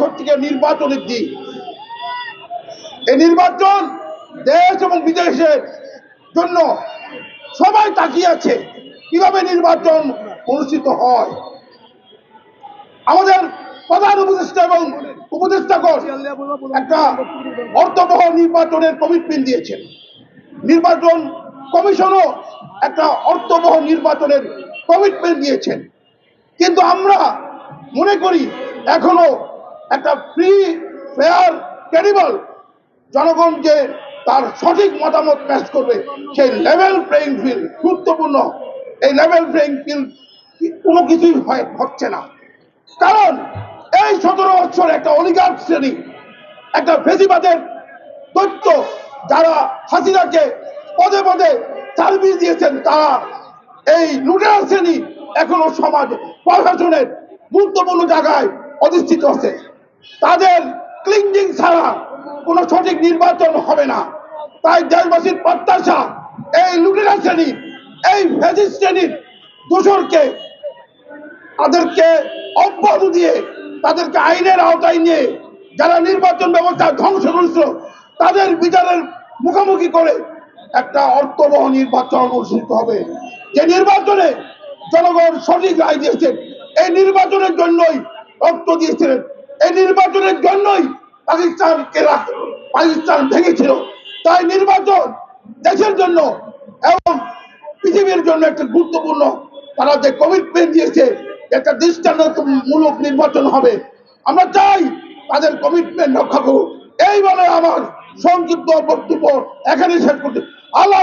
হচ্ছে নির্বাচনের দিক এই নির্বাচন দেশ এবং বিদেশের জন্য সবাই তাকিয়ে আছে কীভাবে নির্বাচন অনুষ্ঠিত হয়। আমাদের প্রধান উপদেষ্টা এবং উপদেষ্টাগণ একটা অর্থবহ নির্বাচনের কমিটমেন্ট দিয়েছেন। নির্বাচন কমিশনও একটা অর্থবহ নির্বাচনের কমিটমেন্ট দিয়েছেন। কিন্তু আমরা মনে করি এখনও একটা ফ্রি ফেয়ার ক্রেডিবল জনগণ যে তার সঠিক মতামত পেশ করবে, সেই লেভেল প্লেইং ফিল্ড গুরুত্বপূর্ণ। এই লেভেল প্লেইং ফিল্ড কোনো কিছুই হচ্ছে না। কারণ এই সতেরো বছর একটা অলিগার শ্রেণি, একটা ফেসিবাদের দৈত্য, যারা হাসিনাকে পদে পদে সার্ভিস দিয়েছেন, তারা এই লুটেরা শ্রেণি এখনও সমাজ প্রশাসনের গুরুত্বপূর্ণ জায়গায় অধিষ্ঠিত আছে। তাদের ক্লিনজিং ছাড়া কোনো সঠিক নির্বাচন হবে না। তাই দেশবাসীর প্রত্যাশা, এই লুটেরা শ্রেণি, এই ফেসিস শ্রেণির দোষরকে তাদেরকে অব্যাহত দিয়ে, তাদেরকে আইনের আওতায় নিয়ে যারা নির্বাচন ব্যবস্থা ধ্বংস করেছিল, তাদের বিচারের মুখোমুখি করে একটা অর্থবহ নির্বাচন অনুষ্ঠিত হবে। যে নির্বাচনে জনগণ সঠিক রায় দিয়েছেন, এই নির্বাচনের জন্যই রক্ত দিয়েছিলেন এই নির্বাচনের জন্যই পাকিস্তানকে পাকিস্তান ভেঙেছিল। তাই নির্বাচন দেশের জন্য এবং পৃথিবীর জন্য একটা গুরুত্বপূর্ণ, তারা যে কমিটমেন্ট দিয়েছে, একটা দৃষ্টান্তমূলক নির্বাচন হবে। আমরা চাই তাদের কমিটমেন্ট রক্ষা করুক। এই বলে আমার সংক্ষিপ্ত বক্তব্য এখানে শেষ করতে আল্লাহ